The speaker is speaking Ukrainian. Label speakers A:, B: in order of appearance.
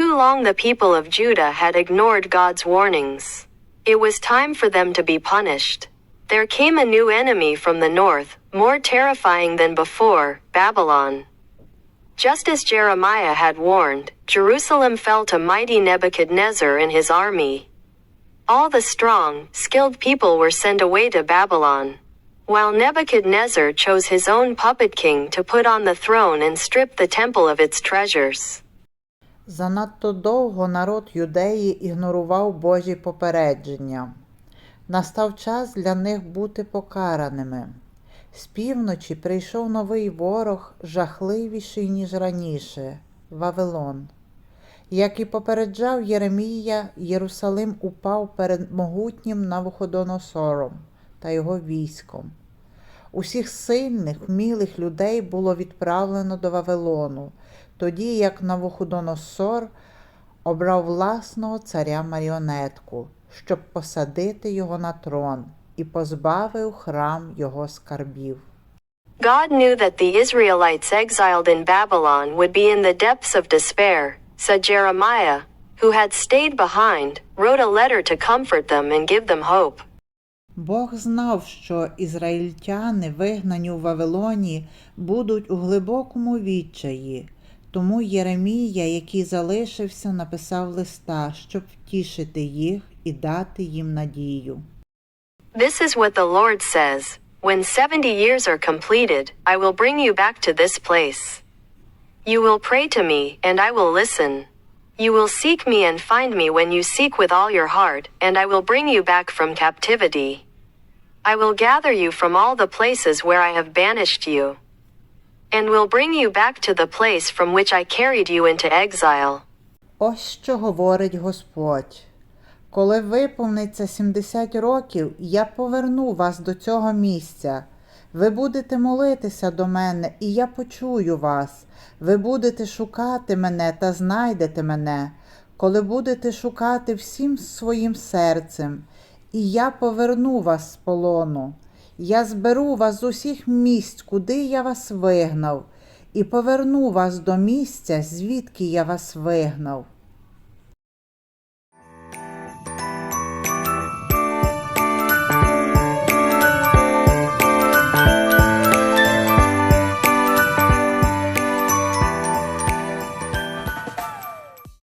A: long the people of Judah had ignored God's warnings. It was time for them to be punished. There came a new enemy from the north, more terrifying than before Babylon. Just as Jeremiah had warned, Jerusalem fell to mighty Nebuchadnezzar and his army. All the strong, skilled people were sent away to Babylon. While Nebuchadnezzar chose his own puppet king to put on the throne and strip the temple of its treasures.
B: Занадто довго народ юдеї ігнорував Божі попередження. Настав час для них бути покараними. З півночі прийшов новий ворог, жахливіший, ніж раніше Вавилон. Як і попереджав Єремія, Єрусалим упав перед могутнім Навуходоносором та його військом. Усіх сильних, вмілих людей було відправлено до Вавилону, тоді як Навуходоносор обрав власного царя маріонетку, щоб посадити його на трон і позбавив храм його скарбів.
A: God knew that the Israelites exiled in Babylon would be in the depths of despair, so Jeremiah, who had stayed behind, wrote a letter to comfort them and give them hope.
B: Бог знав, що ізраїльтяни, вигнані у Вавилоні, будуть у глибокому відчаї. Тому Єремія, який залишився, написав листа, щоб втішити їх і дати їм надію.
A: This is what the Lord says When seventy years are completed, I will bring you back to this place. You will pray to me, and I will listen. You will seek me and find me when you seek with all your heart, and I will bring you back from captivity. I will gather you from all the places where I have banished you, and will bring you back to the place from which I carried you into exile.
B: Ось що говорить Господь. Коли виповниться 70 років, я поверну вас до цього місця. Ви будете молитися до мене, і я почую вас. Ви будете шукати мене та знайдете мене, коли будете шукати всім своїм серцем, і я поверну вас з полону. Я зберу вас з усіх місць, куди я вас вигнав, і поверну вас до місця, звідки я вас вигнав.